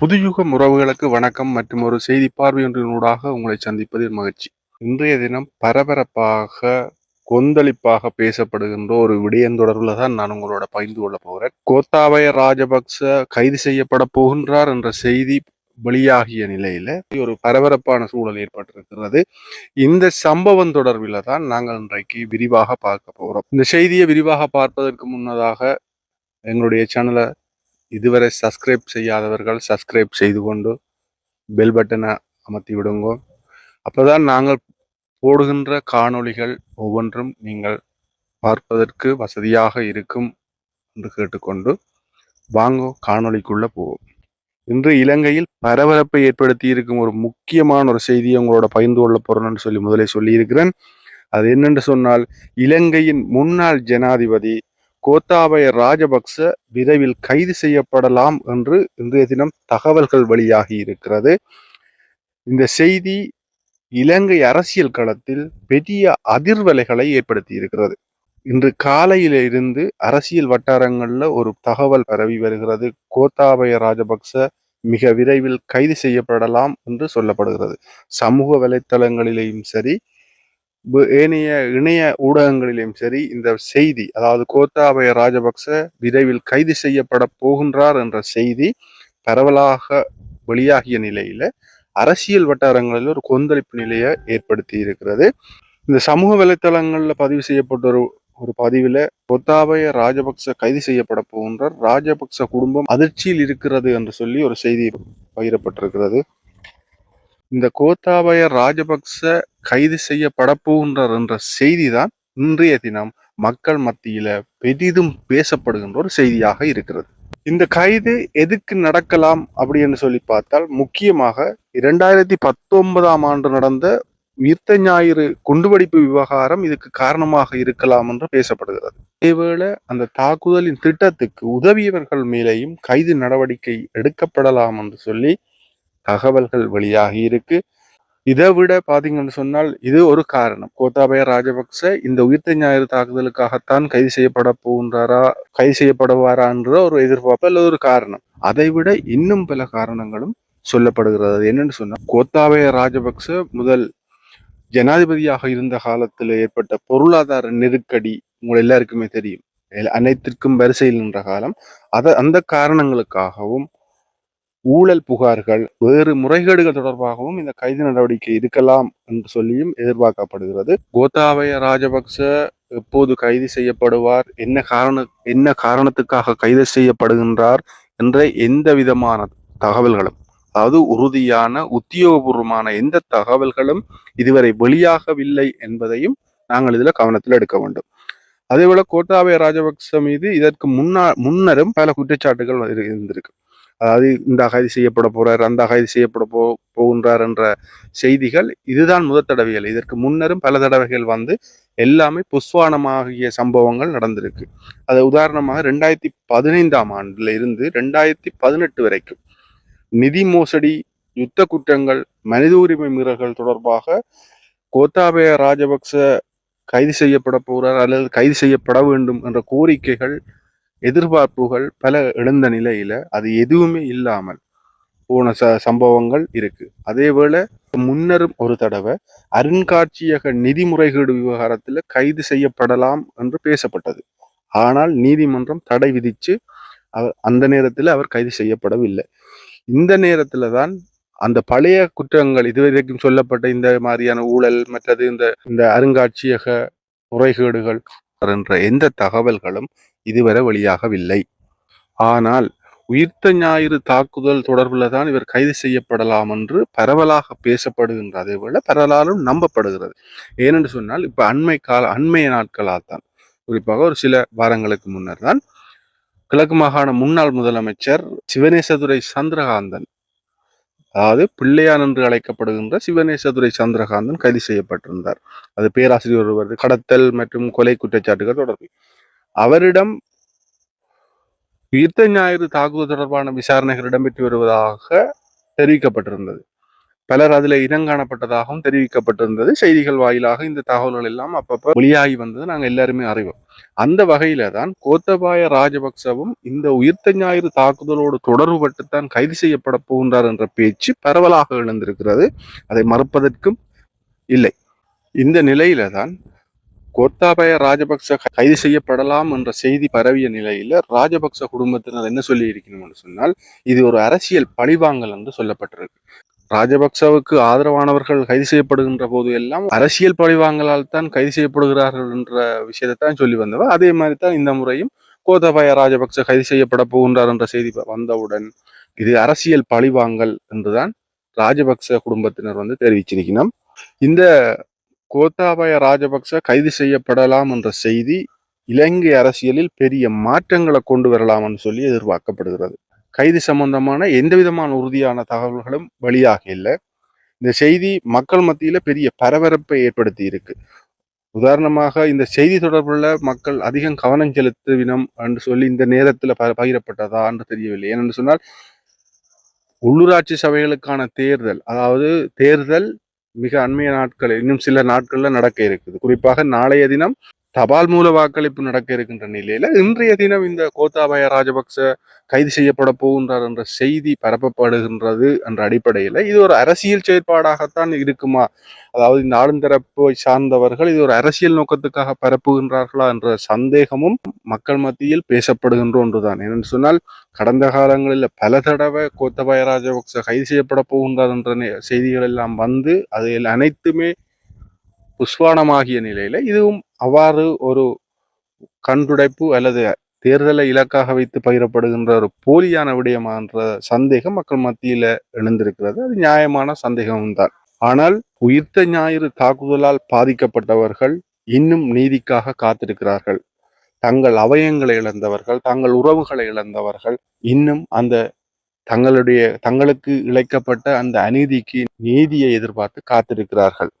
புதுயுகம் உறவுகளுக்கு வணக்கம் மற்றும் ஒரு செய்தி பார்வையொன்றினூடாக உங்களை சந்திப்பதில் மகிழ்ச்சி. இன்றைய தினம் பரபரப்பாக கொந்தளிப்பாக பேசப்படுகின்ற ஒரு விடயம் தொடர்பில் தான் நான் உங்களோட பகிர்ந்து கொள்ள போகிறேன். கோத்தாபய ராஜபக்ச கைது செய்யப்பட போகின்றார் என்ற செய்தி வெளியாகிய நிலையில ஒரு பரபரப்பான சூழல் ஏற்பட்டிருக்கிறது. இந்த சம்பவம் தொடர்பில் தான் நாங்கள் இன்றைக்கு விரிவாக பார்க்க போகிறோம். இந்த செய்தியை விரிவாக பார்ப்பதற்கு முன்னதாக எங்களுடைய சேனலை இதுவரை சப்ஸ்கிரைப் செய்யாதவர்கள் சப்ஸ்கிரைப் செய்து கொண்டு பெல் பட்டனை அமர்த்தி விடுங்கோ. அப்போதான் நாங்கள் போடுகின்ற காணொளிகள் ஒவ்வொன்றும் நீங்கள் பார்ப்பதற்கு வசதியாக இருக்கும் என்று கேட்டுக்கொண்டு வாங்கோ காணொளிக்குள்ளே போவோம். இன்று இலங்கையில் பரபரப்பை ஏற்படுத்தி இருக்கும் ஒரு முக்கியமான ஒரு செய்தியை உங்களோட பகிர்ந்து கொள்ள போறேன்னு சொல்லி முதலே சொல்லியிருக்கிறேன். அது என்னென்று சொன்னால் இலங்கையின் முன்னாள் ஜனாதிபதி கோத்தாபய ராஜபக்ச விரைவில் கைது செய்யப்படலாம் என்று இன்றைய தினம் தகவல்கள் வெளியாகி இருக்கிறது. இந்த செய்தி இலங்கை அரசியல் களத்தில் பெரிய அதிர்வலைகளை ஏற்படுத்தி இருக்கிறது. இன்று காலையில இருந்து அரசியல் வட்டாரங்கள்ல ஒரு தகவல் பரவி வருகிறது. கோத்தாபய ராஜபக்ச மிக விரைவில் கைது செய்யப்படலாம் என்று சொல்லப்படுகிறது. சமூக வலைத்தளங்களிலேயும் சரி ஏனைய இணைய ஊடகங்களிலும் சரி இந்த செய்தி அதாவது கோத்தாபய ராஜபக்ச விரைவில் கைது செய்யப்பட போகின்றார் என்ற செய்தி பரவலாக வெளியாகிய நிலையில அரசியல் வட்டாரங்களில் ஒரு கொந்தளிப்பு நிலையை ஏற்படுத்தி இருக்கிறது. இந்த சமூக வலைத்தளங்களில் பதிவு செய்யப்பட்ட ஒரு ஒரு பதிவில் கோத்தாபய ராஜபக்ச கைது செய்யப்பட போகின்றார். ராஜபக்ச குடும்பம் அதிர்ச்சியில் இருக்கிறது என்று சொல்லி ஒரு செய்தி பகிரப்பட்டிருக்கிறது. இந்த கோத்தாபய ராஜபக்ச கைது செய்யப்பட போகின்றார் என்ற செய்தி தான் இன்றைய தினம் மக்கள் மத்தியில பெரிதும் பேசப்படுகின்ற ஒரு செய்தியாக இருக்கிறது. இந்த கைது எதுக்கு நடக்கலாம் அப்படின்னு சொல்லி பார்த்தால் முக்கியமாக இரண்டாயிரத்தி பத்தொன்பதாம் ஆண்டு நடந்த உயிர்த்த ஞாயிறு குண்டுவெடிப்பு விவகாரம் இதுக்கு காரணமாக இருக்கலாம் என்று பேசப்படுகிறது. இதேவேளை அந்த தாக்குதலின் திட்டத்துக்கு உதவியவர்கள் மேலேயும் கைது நடவடிக்கை எடுக்கப்படலாம் என்று சொல்லி தகவல்கள் வெளியாகி இருக்கு. இதை விட பாத்தீங்கன்னு சொன்னால் இது ஒரு காரணம். கோத்தாபய ராஜபக்ச இந்த உயிர்த்த ஞாயிறு தாக்குதலுக்காகத்தான் கைது செய்யப்பட போகின்றாரா கைது செய்யப்படுவாரான்ற ஒரு எதிர்பார்ப்பு அல்லது ஒரு காரணம். அதை விட இன்னும் பல காரணங்களும் சொல்லப்படுகிறது. என்னன்னு சொன்னா கோத்தாபய ராஜபக்ச முதல் ஜனாதிபதியாக இருந்த காலத்தில் ஏற்பட்ட பொருளாதார நெருக்கடி உங்கள் எல்லாருக்குமே தெரியும். அனைத்திற்கும் வரிசையில் நின்ற காலம். அத அந்த காரணங்களுக்காகவும் ஊழல் புகார்கள் வேறு முறைகேடுகள் தொடர்பாகவும் இந்த கைது நடவடிக்கை இருக்கலாம் என்று சொல்லியும் எதிர்பார்க்கப்படுகிறது. கோத்தாபய ராஜபக்ச எப்போது கைது செய்யப்படுவார்? என்ன காரண என்ன காரணத்துக்காக கைது செய்யப்படுகின்றார்? என்ற எந்த விதமான தகவல்களும் அதாவது உறுதியான உத்தியோகபூர்வமான எந்த தகவல்களும் இதுவரை வெளியாகவில்லை என்பதையும் நாங்கள் இதுல கவனத்தில் எடுக்க வேண்டும். அதேபோல கோட்டாபய ராஜபக்ச மீது இதற்கு முன்னா முன்னரும் பல குற்றச்சாட்டுகள் இருந்திருக்கு. அதாவது இந்த கைது செய்யப்பட போறார் அந்த கைது செய்யப்பட போ போகின்றார் என்ற செய்திகள் இதுதான் முதல் தடவைகள். இதற்கு முன்னரும் பல தடவைகள் வந்து எல்லாமே புஸ்வானமாகிய சம்பவங்கள் நடந்திருக்கு. அது உதாரணமாக ரெண்டாயிரத்தி பதினைந்தாம் ஆண்டுல இருந்து ரெண்டாயிரத்தி பதினெட்டு வரைக்கும் நிதி மோசடி யுத்த குற்றங்கள் மனித உரிமை மீறல்கள் தொடர்பாக கோத்தாபய ராஜபக்ச கைது செய்யப்பட போறார் அல்லது கைது செய்யப்பட வேண்டும் என்ற கோரிக்கைகள் எதிர்பார்ப்புகள் பல எழுந்த நிலையில அது எதுவுமே இல்லாமல் போன ச சம்பவங்கள் இருக்கு. அதேவேளை முன்னரும் ஒரு தடவை அருங்காட்சியக நிதி முறைகேடு விவகாரத்துல கைது செய்யப்படலாம் என்று பேசப்பட்டது. ஆனால் நீதிமன்றம் தடை விதிச்சு அவர் அந்த நேரத்தில் அவர் கைது செய்யப்படவில்லை. இந்த நேரத்துல தான் அந்த பழைய குற்றங்கள் இதுவரைக்கும் சொல்லப்பட்ட இந்த மாதிரியான ஊழல் மற்றது இந்த இந்த அருங்காட்சியக முறைகேடுகள் என்ற எந்த தகவல்களும் இதுவரை வெளியாகவில்லை. ஆனால் உயிர்த்த ஞாயிறு தாக்குதல் தொடர்பில் தான் இவர் கைது செய்யப்படலாம் என்று பரவலாக பேசப்படுகின்ற அதே போல பரவலாலும் நம்பப்படுகிறது. ஏனென்று சொன்னால் இப்ப அண்மை கால அண்மைய நாட்களால் தான். குறிப்பாக ஒரு சில வாரங்களுக்கு முன்னர் தான் கிழக்கு மாகாண முன்னாள் முதலமைச்சர் சிவனேசதுரை சந்திரகாந்தன் அதாவது பிள்ளையான் என்று அழைக்கப்படுகின்ற சிவனேசதுரை சந்திரகாந்தன் கைது செய்யப்பட்டிருந்தார். அது பேராசிரியர் ஒருவர் கடத்தல் மற்றும் கொலை குற்றச்சாட்டுகள் தொடர்பு அவரிடம் உயிர்த்த ஞாயிறு தாக்குதல் தொடர்பான விசாரணைகள் இடம்பெற்று வருவதாக தெரிவிக்கப்பட்டிருந்தது. பலர் அதில் இனங்காணப்பட்டதாகவும் தெரிவிக்கப்பட்டிருந்தது. செய்திகள் வாயிலாக இந்த தகவல்கள் எல்லாம் அப்பப்ப வெளியாகி வந்தது. நாங்கள் எல்லாருமே அறிவோம். அந்த வகையில தான் கோத்தபாய ராஜபக்சவும் இந்த உயிர்த்த ஞாயிறு தாக்குதலோடு தொடர்புபட்டுத்தான் கைது செய்யப்பட போகின்றார் என்ற பேச்சு பரவலாக எழுந்திருக்கிறது. அதை மறுப்பதற்கும் இல்லை. இந்த நிலையில தான் கோத்தாபய ராஜபக்ச கைது செய்யப்படலாம் என்ற செய்தி பரவிய நிலையில ராஜபக்ச குடும்பத்தினர் என்ன சொல்லி இருக்கணும்னு சொன்னால் இது ஒரு அரசியல் பழிவாங்கல் என்று சொல்லப்பட்டிருக்கு. ராஜபக்சவுக்கு ஆதரவானவர்கள் கைது செய்யப்படுகின்ற போது எல்லாம் அரசியல் பழிவாங்கலால் தான் கைது செய்யப்படுகிறார்கள் என்ற விஷயத்தை தான் சொல்லி வந்தவர். அதே மாதிரி தான் இந்த முறையும் கோத்தபாய ராஜபக்ச கைது செய்யப்பட போகின்றார் என்ற செய்தி வந்தவுடன் இது அரசியல் பழிவாங்கல் என்றுதான் ராஜபக்ச குடும்பத்தினர் வந்து தெரிவிச்சிருக்கணும் இந்த கோத்தாபய ராஜபக்ச கைது செய்யப்படலாம் என்ற செய்தி இலங்கை அரசியலில் பெரிய மாற்றங்களை கொண்டு வரலாம்னு சொல்லி எதிர்பார்க்கப்படுகிறது. கைது சம்பந்தமான எந்த விதமான உறுதியான தகவல்களும் வெளியாக இல்லை. இந்த செய்தி மக்கள் மத்தியில பெரிய பரபரப்பை ஏற்படுத்தி இருக்கு. உதாரணமாக இந்த செய்தி தொடர்புள்ள மக்கள் அதிகம் கவனம் செலுத்துவினம் என்று சொல்லி இந்த நேரத்தில் ப பகிரப்பட்டதா என்று தெரியவில்லை. ஏனென்று சொன்னால் உள்ளூராட்சி சபைகளுக்கான தேர்தல் அதாவது தேர்தல் மிக அண்மைய நாட்கள் இன்னும் சில நாட்களில் நடக்க இருக்குது. குறிப்பாக நாளைய தினம் தபால் மூல வாக்களிப்பு நடக்க இருக்கின்ற நிலையில இன்றைய தினம் இந்த கோத்தாபய ராஜபக்ச கைது செய்யப்பட போகின்றார் என்ற செய்தி பரப்பப்படுகின்றது என்ற அடிப்படையில இது ஒரு அரசியல் செயற்பாடாகத்தான் இருக்குமா? அதாவது இந்த ஆளுந்தரப்பை சார்ந்தவர்கள் இது ஒரு அரசியல் நோக்கத்துக்காக பரப்புகின்றார்களா என்ற சந்தேகமும் மக்கள் மத்தியில் பேசப்படுகின்ற ஒன்றுதான். ஏனென்று சொன்னால் கடந்த காலங்களில் பல தடவை கோத்தபாய ராஜபக்ச கைது செய்யப்பட போகின்றார் என்ற செய்திகள் எல்லாம் வந்து அதில் அனைத்துமே புஷ்வானமாகிய நிலையில இதுவும் அவ்வாறு ஒரு கண்டுடைப்பு அல்லது தேர்தலை இலக்காக வைத்து பகிரப்படுகின்ற ஒரு போலியான விடயமான்ற சந்தேகம் மக்கள் மத்தியில எழுந்திருக்கிறது. அது நியாயமான சந்தேகமும் தான் ஆனால் உயிர்த்த ஞாயிறு தாக்குதலால் பாதிக்கப்பட்டவர்கள் இன்னும் நீதிக்காக காத்திருக்கிறார்கள். தங்கள் அவயங்களை இழந்தவர்கள் தங்கள் உறவுகளை இழந்தவர்கள் இன்னும் அந்த தங்களுடைய தங்களுக்கு இழைக்கப்பட்ட அந்த அநீதிக்கு நீதியை எதிர்பார்த்து காத்திருக்கிறார்கள்.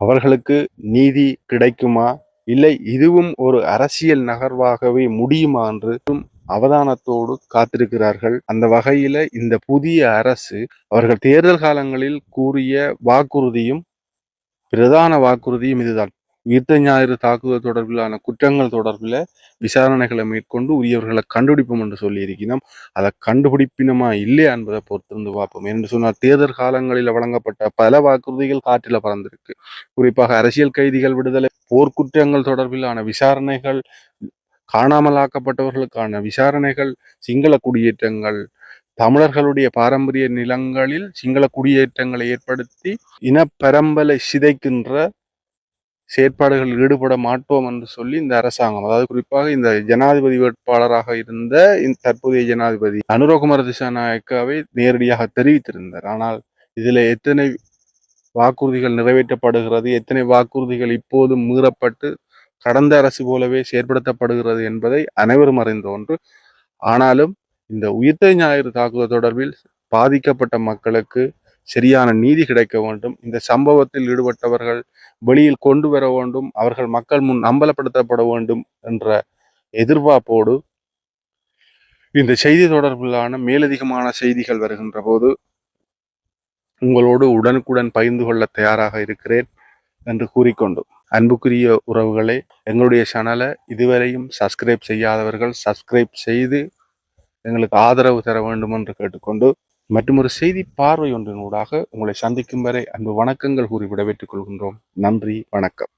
அவர்களுக்கு நீதி கிடைக்குமா? இல்லை இதுவும் ஒரு அரசியல் நகர்வாகவே முடியுமா என்றும் அவதானத்தோடு காத்திருக்கிறார்கள். அந்த வகையில இந்த புதிய அரசு அவர்கள் தேர்தல் காலங்களில் கூறிய வாக்குறுதியும் பிரதான வாக்குறுதியும் இதுதான். யுத்த ஞாயிறு தாக்குதல் தொடர்பிலான குற்றங்கள் தொடர்பில் விசாரணைகளை மேற்கொண்டு உரியவர்களை கண்டுபிடிப்போம் என்று சொல்லியிருக்கிறோம். அதை கண்டுபிடிப்பினமா இல்லையா என்பதை பொறுத்திருந்து பார்ப்போம். என்று சொன்னால் தேர்தல் காலங்களில் வழங்கப்பட்ட பல வாக்குறுதிகள் காற்றில் பறந்திருக்கு. குறிப்பாக அரசியல் கைதிகள் விடுதலை போர்க்குற்றங்கள் தொடர்பிலான விசாரணைகள் காணாமலாக்கப்பட்டவர்களுக்கான விசாரணைகள் சிங்கள குடியேற்றங்கள் தமிழர்களுடைய பாரம்பரிய நிலங்களில் சிங்கள குடியேற்றங்களை ஏற்படுத்தி இனப்பரம்பலை சிதைக்கின்ற செயற்பாடுகளில் ஈடுபட மாட்டோம் என்று சொல்லி இந்த அரசாங்கம் அதாவது குறிப்பாக இந்த ஜனாதிபதி வேட்பாளராக இருந்த இந்த தற்போதைய ஜனாதிபதி அனுரகுமார திசாநாயக்காவை நேரடியாக தெரிவித்திருந்தார். ஆனால் இதில் எத்தனை வாக்குறுதிகள் நிறைவேற்றப்படுகிறது எத்தனை வாக்குறுதிகள் இப்போதும் மீறப்பட்டு கடந்த அரசு போலவே செயற்படுத்தப்படுகிறது என்பதை அனைவரும் அறிந்த ஒன்று. ஆனாலும் இந்த உயிர்த்த ஞாயிறு தாக்குதல் தொடர்பில் பாதிக்கப்பட்ட மக்களுக்கு சரியான நீதி கிடைக்க வேண்டும். இந்த சம்பவத்தில் ஈடுபட்டவர்கள் வெளியில் கொண்டு வர வேண்டும். அவர்கள் மக்கள் முன் அம்பலப்படுத்தப்பட வேண்டும் என்ற எதிர்பார்ப்போடு இந்த செய்தி தொடர்பிலான மேலதிகமான செய்திகள் வருகின்ற போது உங்களோடு உடனுக்குடன் பகிர்ந்து கொள்ள தயாராக இருக்கிறேன் என்று கூறிக்கொண்டு அன்புக்குரிய உறவுகளே எங்களுடைய சேனலை இதுவரையும் சப்ஸ்கிரைப் செய்யாதவர்கள் சப்ஸ்கிரைப் செய்து எங்களுக்கு ஆதரவு தர வேண்டும் என்று கேட்டுக்கொண்டு மற்றும் ஒரு செய்தி பார்வை ஒன்றினூடாக உங்களை சந்திக்கும் வரை அன்பு வணக்கங்கள் கூறி விடைபெற்றுக் கொள்கின்றோம். நன்றி வணக்கம்.